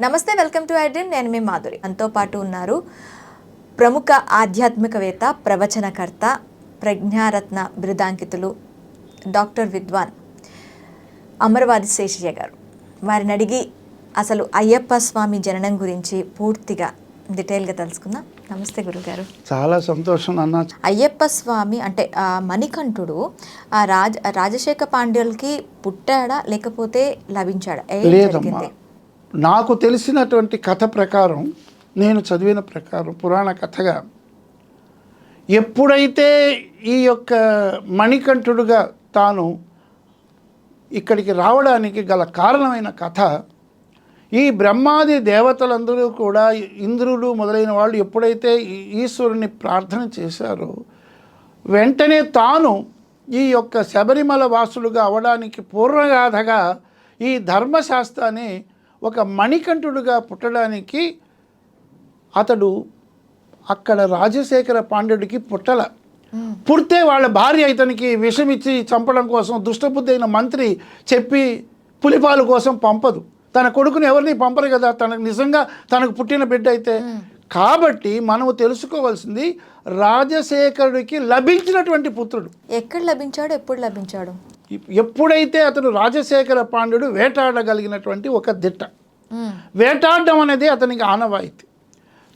నమస్తే welcome to iDream నేను మీ మాధురి. మనతో పాటు ఉన్నారు ప్రముఖ ఆధ్యాత్మికవేత్త ప్రవచనకర్త ప్రజ్ఞారత్న బిరుదాంకితులు డాక్టర్ విద్వాన్ అమరవాది శేషయ్య గారు. వారిని అడిగి అసలు అయ్యప్ప స్వామి జననం గురించి పూర్తిగా డీటెయిల్గా తెలుసుకుందాం. నమస్తే గురుగారు. చాలా సంతోషం అన్న. అయ్యప్ప స్వామి అంటే మణికంఠుడు ఆ రాజ రాజశేఖర పాండ్యులకి పుట్టాడా లేకపోతే లభించాడా? నాకు తెలిసినటువంటి కథ ప్రకారం నేను చదివిన ప్రకారం పురాణ కథగా ఎప్పుడైతే ఈ యొక్క మణికంఠుడుగా తాను ఇక్కడికి రావడానికి గల కారణమైన కథ ఈ బ్రహ్మాది దేవతలందరూ కూడా ఇంద్రుడు మొదలైన వాళ్ళు ఎప్పుడైతే ఈ ఈశ్వరుని ప్రార్థన చేశారో వెంటనే తాను ఈ యొక్క శబరిమల వాసుడుగా అవడానికి పూర్వగాథగా ఈ ధర్మశాస్త్రాన్ని ఒక మణికంఠుడుగా పుట్టడానికి అతడు అక్కడ రాజశేఖర పాండ్యుడికి పుట్టల. పుడితే వాళ్ళ భార్య ఇతనికి విషం ఇచ్చి చంపడం కోసం దుష్టబుద్ధి అయిన మంత్రి చెప్పి పులిపాలు కోసం పంపదు. తన కొడుకుని ఎవరిని పంపరు కదా? తనకు నిజంగా తనకు పుట్టిన బిడ్డ అయితే. కాబట్టి మనము తెలుసుకోవాల్సింది రాజశేఖరుడికి లభించినటువంటి పుత్రుడు. ఎక్కడ లభించాడు? ఎప్పుడు లభించాడు? ఎప్పుడైతే అతను రాజశేఖర పాండ్యుడు వేటాడగలిగినటువంటి ఒక దిట్ట. వేటాడడం అనేది అతనికి ఆనవాయితీ.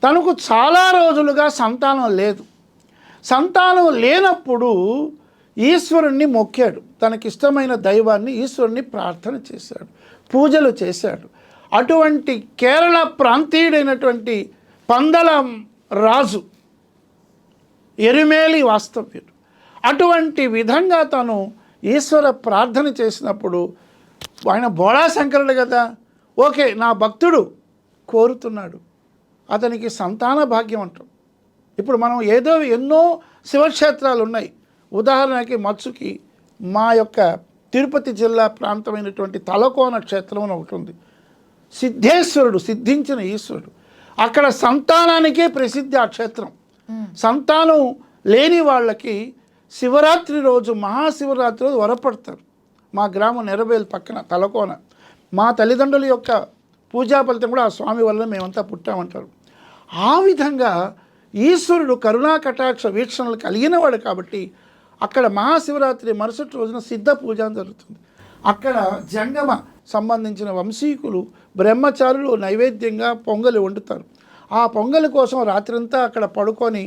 తనకు చాలా రోజులుగా సంతానం లేదు. సంతానం లేనప్పుడు ఈశ్వరుణ్ణి మొక్కాడు. తనకిష్టమైన దైవాన్ని ఈశ్వరుణ్ణి ప్రార్థన చేశాడు. పూజలు చేశాడు. అటువంటి కేరళ ప్రాంతీయుడైనటువంటి పందలం రాజు ఎరిమేలి వాస్తవ్యుడు. అటువంటి విధంగా తను ఈశ్వర ప్రార్థన చేసినప్పుడు ఆయన బోళా శంకరుడు కదా. ఓకే నా భక్తుడు కోరుతున్నాడు. అతనికి సంతాన భాగ్యం అంటాం. ఇప్పుడు మనం ఏదో ఎన్నో శివక్షేత్రాలు ఉన్నాయి. ఉదాహరణకి మత్సుకి మా యొక్క తిరుపతి జిల్లా ప్రాంతమైనటువంటి తలకోన క్షేత్రం అని ఒకటి ఉంది. సిద్ధేశ్వరుడు సిద్ధించిన ఈశ్వరుడు. అక్కడ సంతానానికే ప్రసిద్ధి ఆ క్షేత్రం. సంతానం లేని వాళ్ళకి శివరాత్రి రోజు మహాశివరాత్రి రోజు వరపడతారు. మా గ్రామం నెరవేలు పక్కన తలకోన. మా తల్లిదండ్రుల యొక్క పూజా ఫలితం కూడా ఆ స్వామి వల్ల మేమంతా పుట్టామంటారు. ఆ విధంగా ఈశ్వరుడు కరుణా కటాక్ష వీక్షణలు కలిగినవాడు కాబట్టి అక్కడ మహాశివరాత్రి మరుసటి రోజున సిద్ధ పూజ జరుగుతుంది. అక్కడ జంగమ సంబంధించిన వంశీకులు బ్రహ్మచారులు నైవేద్యంగా పొంగలి వండుతారు. ఆ పొంగలి కోసం రాత్రంతా అక్కడ పడుకొని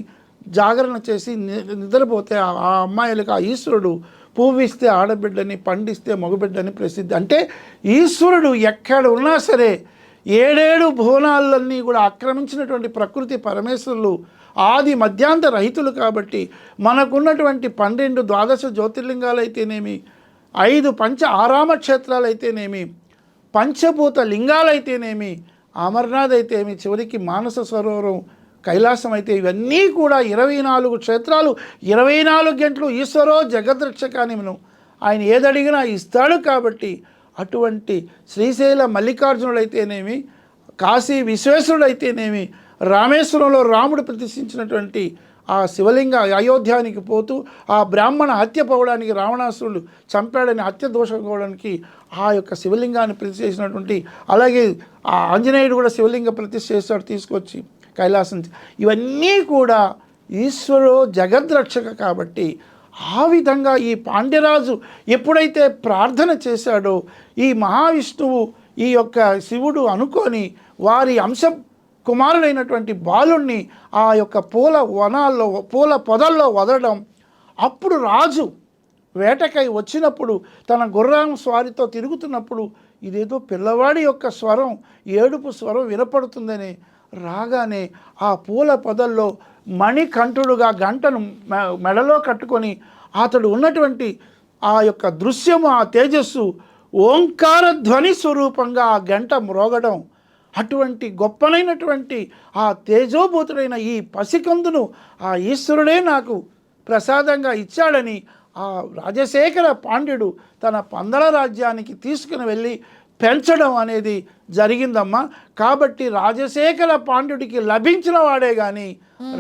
జాగరణ చేసి నిద్రపోతే ఆ అమ్మాయిలకు ఆ ఈశ్వరుడు పూవిస్తే ఆడబిడ్డని పండిస్తే మగబిడ్డని ప్రసిద్ధి. అంటే ఈశ్వరుడు ఎక్కడ ఉన్నా సరే ఏడేడు భువనాలన్నీ కూడా ఆక్రమించినటువంటి ప్రకృతి పరమేశ్వరులు ఆది మధ్యాంత రహితులు కాబట్టి మనకున్నటువంటి పన్నెండు ద్వాదశ జ్యోతిర్లింగాలు అయితేనేమి ఐదు పంచ ఆరామ క్షేత్రాలు అయితేనేమి పంచభూత లింగాలైతేనేమి అమర్నాథ్ అయితేమి చివరికి మానస సరోవరం కైలాసం అయితే ఇవన్నీ కూడా ఇరవై నాలుగు క్షేత్రాలు ఇరవై నాలుగు గంటలు ఈశ్వరో జగద్రక్షకానిమను. ఆయన ఏదడిగినా ఇస్తాడు కాబట్టి అటువంటి శ్రీశైల మల్లికార్జునుడైతేనేమి కాశీ విశ్వేశ్వరుడైతేనేమి రామేశ్వరంలో రాముడు ప్రతిష్ఠించినటువంటి ఆ శివలింగ అయోధ్యానికి పోతూ ఆ బ్రాహ్మణ హత్య పోవడానికి రావణాసురుడు చంపాడని హత్య దోషకోవడానికి ఆ యొక్క శివలింగాన్ని ప్రతి చేసినటువంటి అలాగే ఆ ఆంజనేయుడు కూడా శివలింగ ప్రతిష్ఠ చేస్తాడు తీసుకొచ్చి కైలాసం ఇవన్నీ కూడా ఈశ్వరు జగద్రక్షక కాబట్టి ఆ విధంగా ఈ పాండ్యరాజు ఎప్పుడైతే ప్రార్థన చేశాడో ఈ మహావిష్ణువు ఈ యొక్క శివుడు అనుకొని వారి అంశ కుమారుడైనటువంటి బాలుణ్ణి ఆ యొక్క పూల వనాల్లో పూల పొదల్లో వదలడం. అప్పుడు రాజు వేటకై వచ్చినప్పుడు తన గుర్రం స్వారితో తిరుగుతున్నప్పుడు ఇదేదో పిల్లవాడి యొక్క స్వరం ఏడుపు స్వరం వినపడుతుందని రాగానే ఆ పూల పొదల్లో మణికంఠుడుగా గంటను మె- మెడలో కట్టుకొని అతడు ఉన్నటువంటి ఆ యొక్క దృశ్యము ఆ తేజస్సు ఓంకార ధ్వని స్వరూపంగా ఆ గంట మ్రోగడం. అటువంటి గొప్పనైనటువంటి ఆ తేజోభూతుడైన ఈ పసికందును ఆ ఈశ్వరుడే నాకు ప్రసాదంగా ఇచ్చాడని ఆ రాజశేఖర పాండ్యుడు తన పందల రాజ్యానికి తీసుకుని వెళ్ళి పెంచడం అనేది జరిగిందమ్మా. కాబట్టి రాజశేఖర పాండ్యుడికి లభించిన వాడే కానీ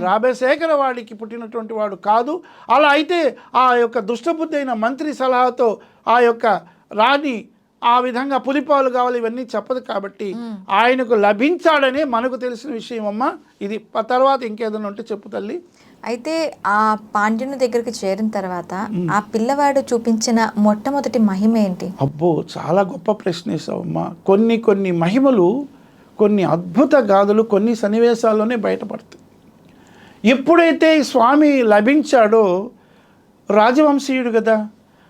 రాజశేఖర వాడికి పుట్టినటువంటి వాడు కాదు. అలా అయితే ఆ యొక్క దుష్టబుద్ధి అయిన మంత్రి సలహాతో ఆ యొక్క రాణి ఆ విధంగా పులిపాలు కావాలి ఇవన్నీ చెప్పదు కాబట్టి ఆయనకు లభించాడని మనకు తెలిసిన విషయం అమ్మ. ఇది తర్వాత ఇంకేదైనా ఉంటే చెప్పు తల్లి. అయితే ఆ పాండ్యుని దగ్గరికి చేరిన తర్వాత ఆ పిల్లవాడు చూపించిన మొట్టమొదటి మహిమ ఏంటి? అబ్బో చాలా గొప్ప ప్రశ్న వేసావమ్మా కొన్ని కొన్ని మహిమలు కొన్ని అద్భుత గాథలు కొన్ని సన్నివేశాల్లోనే బయటపడతాయి. ఎప్పుడైతే స్వామి లభించాడో రాజవంశీయుడు కదా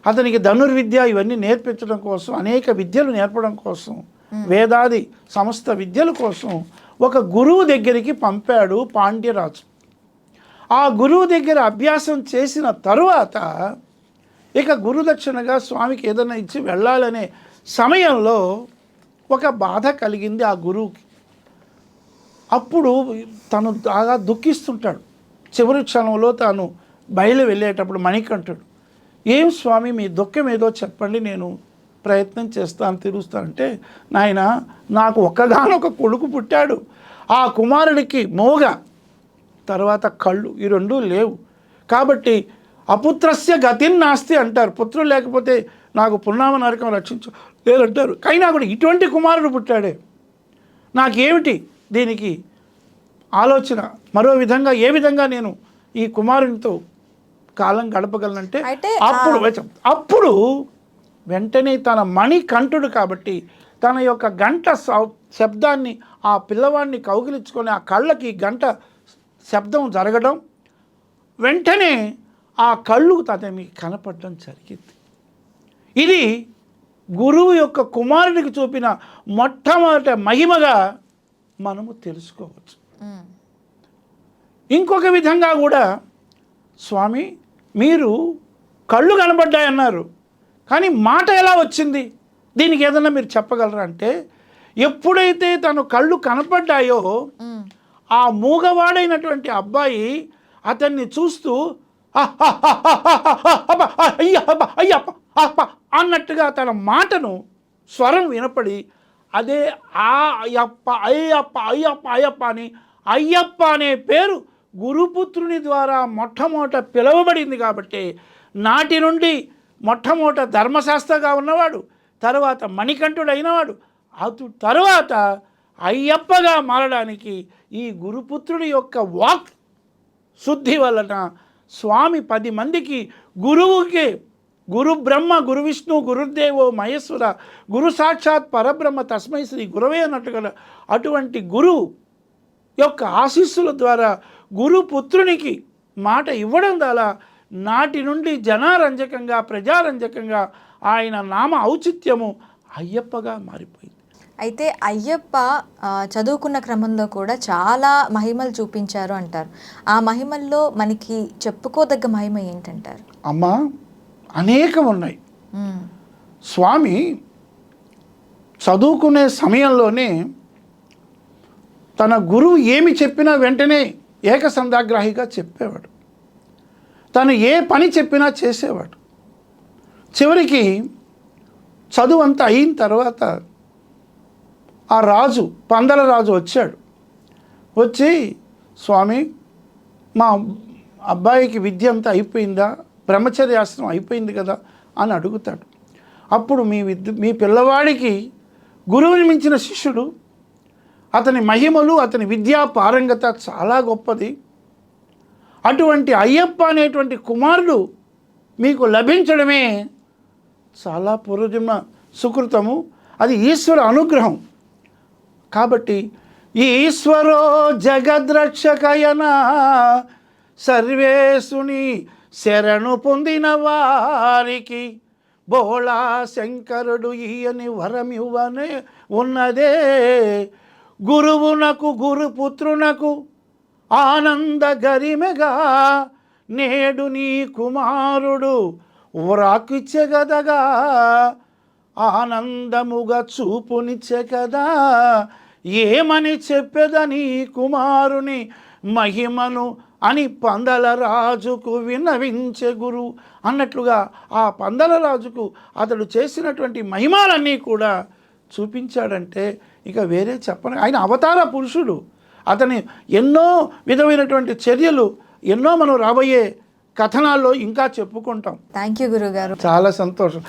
అతనికి ధనుర్విద్య ఇవన్నీ నేర్పించడం కోసం అనేక విద్యలు నేర్పడం కోసం వేదాది సమస్త విద్యల కోసం ఒక గురువు దగ్గరికి పంపాడు పాండ్యరాజు. ఆ గురువు దగ్గర అభ్యాసం చేసిన తరువాత ఇక గురుదక్షిణగా స్వామికి ఏదైనా ఇచ్చి వెళ్ళాలనే సమయంలో ఒక బాధ కలిగింది ఆ గురువుకి. అప్పుడు తను బాగా దుఃఖిస్తుంటాడు. చివరి క్షణంలో తాను బయలు వెళ్ళేటప్పుడు మణికంఠుడు ఏం స్వామి మీ దుఃఖం ఏదో చెప్పండి నేను ప్రయత్నం చేస్తాను తీరుస్తానంటే నాయన నాకు ఒక్కగానొక కొడుకు పుట్టాడు. ఆ కుమారుడికి మోగ తర్వాత కళ్ళు ఈ రెండూ లేవు. కాబట్టి అపుత్రస్య గతిన్ నాస్తి అంటారు. పుత్రులు లేకపోతే నాకు పున్నామ నరకం రక్షించు లేదంటారు. కైనా కూడా ఇటువంటి కుమారుడు పుట్టాడే. నాకేమిటి దీనికి ఆలోచన? మరో విధంగా ఏ విధంగా నేను ఈ కుమారునితో కాలం గడపగలనంటే అప్పుడు అప్పుడు వెంటనే తన మణి కంఠుడు కాబట్టి తన యొక్క గంట సౌ- శబ్దాన్ని ఆ పిల్లవాడిని కౌగిలించుకొని ఆ కళ్ళకి గంట శబ్దం జరగడం వెంటనే ఆ కళ్ళు అతనికి కనపడడం జరిగింది. ఇది గురువు యొక్క కుమారుడికి చూపిన మొట్టమొదటి మహిమగా మనము తెలుసుకోవచ్చు. ఇంకొక విధంగా కూడా స్వామి మీరు కళ్ళు కనబడ్డాయన్నారు. కానీ మాట ఎలా వచ్చింది? దీనికి ఏదన్నా మీరు చెప్పగలరా అంటే ఎప్పుడైతే తను కళ్ళు కనపడ్డాయో ఆ మూగవాడైనటువంటి అబ్బాయి అతన్ని చూస్తూ అన్నట్టుగా తన మాటను స్వరం వినపడి అదే ఆ అయ్యప్ప అయ్యప్ప అయ్యప్ప అయ్యప్ప అని అయ్యప్ప అనే పేరు గురుపుత్రుని ద్వారా మొట్టమొదట పిలవబడింది కాబట్టి నాటి నుండి మొట్టమొదట ధర్మశాస్త్రగా ఉన్నవాడు తర్వాత మణికంఠుడైనవాడు. అటు తరువాత అయ్యప్పగా మారడానికి ఈ గురుపుత్రుడి యొక్క వాక్ శుద్ధి వలన స్వామి పది మందికి గురువుకి గురు బ్రహ్మ గురు విష్ణు గురుదేవో మహేశ్వర గురు సాక్షాత్ పరబ్రహ్మ తస్మై శ్రీ గురవే అన్నట్టుగా అటువంటి గురువు యొక్క ఆశీస్సుల ద్వారా గురుపుత్రునికి మాట ఇవ్వడం ద్వారా నాటి నుండి జనారంజకంగా ప్రజారంజకంగా ఆయన నామ ఔచిత్యము అయ్యప్పగా మారిపోయింది. అయితే అయ్యప్ప చదువుకున్న క్రమంలో కూడా చాలా మహిమలు చూపించారు అంటారు. ఆ మహిమల్లో మనకి చెప్పుకోదగ్గ మహిమ ఏంటంటారు? అమ్మ అనేకం ఉన్నాయి స్వామి చదువుకునే సమయంలోనే తన గురువు ఏమి చెప్పినా వెంటనే ఏకసంధాగ్రాహిగా చెప్పేవాడు. తను ఏ పని చెప్పినా చేసేవాడు. చివరికి చదువు అంతా అయిన తర్వాత ఆ రాజు పందల రాజు వచ్చాడు. వచ్చి స్వామి మా అబ్బాయికి విద్య అంతా అయిపోయిందా? బ్రహ్మచర్యాశ్రమం అయిపోయింది కదా? అని అడుగుతాడు. అప్పుడు మీ విద్య మీ పిల్లవాడికి గురువుని మించిన శిష్యుడు అతని మహిమలు అతని విద్యా పారంగత చాలా గొప్పది. అటువంటి అయ్యప్ప అనేటువంటి కుమారుడు మీకు లభించడమే చాలా పూర్వజన్మ సుకృతము. అది ఈశ్వర అనుగ్రహం. కాబట్టి ఈశ్వరో జగద్రక్షకయన సర్వేశుని శరణు పొందిన వారికి బోళా శంకరుడు ఈయని వరమివ్వనే ఉన్నదే. గురువునకు గురుపుత్రునకు ఆనంద గరిమెగా నేడు నీ కుమారుడు వ్రాకిచ్చగదగా ఆనందముగా చూపునిచ్చే కదా. ఏమని చెప్పేదని కుమారుని మహిమను అని పందల రాజుకు విన్నవించే గురు అన్నట్లుగా ఆ పందల రాజుకు అతడు చేసినటువంటి మహిమాలన్నీ కూడా చూపించాడంటే ఇక వేరే చెప్పను. ఆయన అవతార పురుషుడు. అతని ఎన్నో విధమైనటువంటి చర్యలు ఎన్నో మనం రాబోయే కథనాల్లో ఇంకా చెప్పుకుంటాం. థ్యాంక్ యూ గురుగారు. చాలా సంతోషం.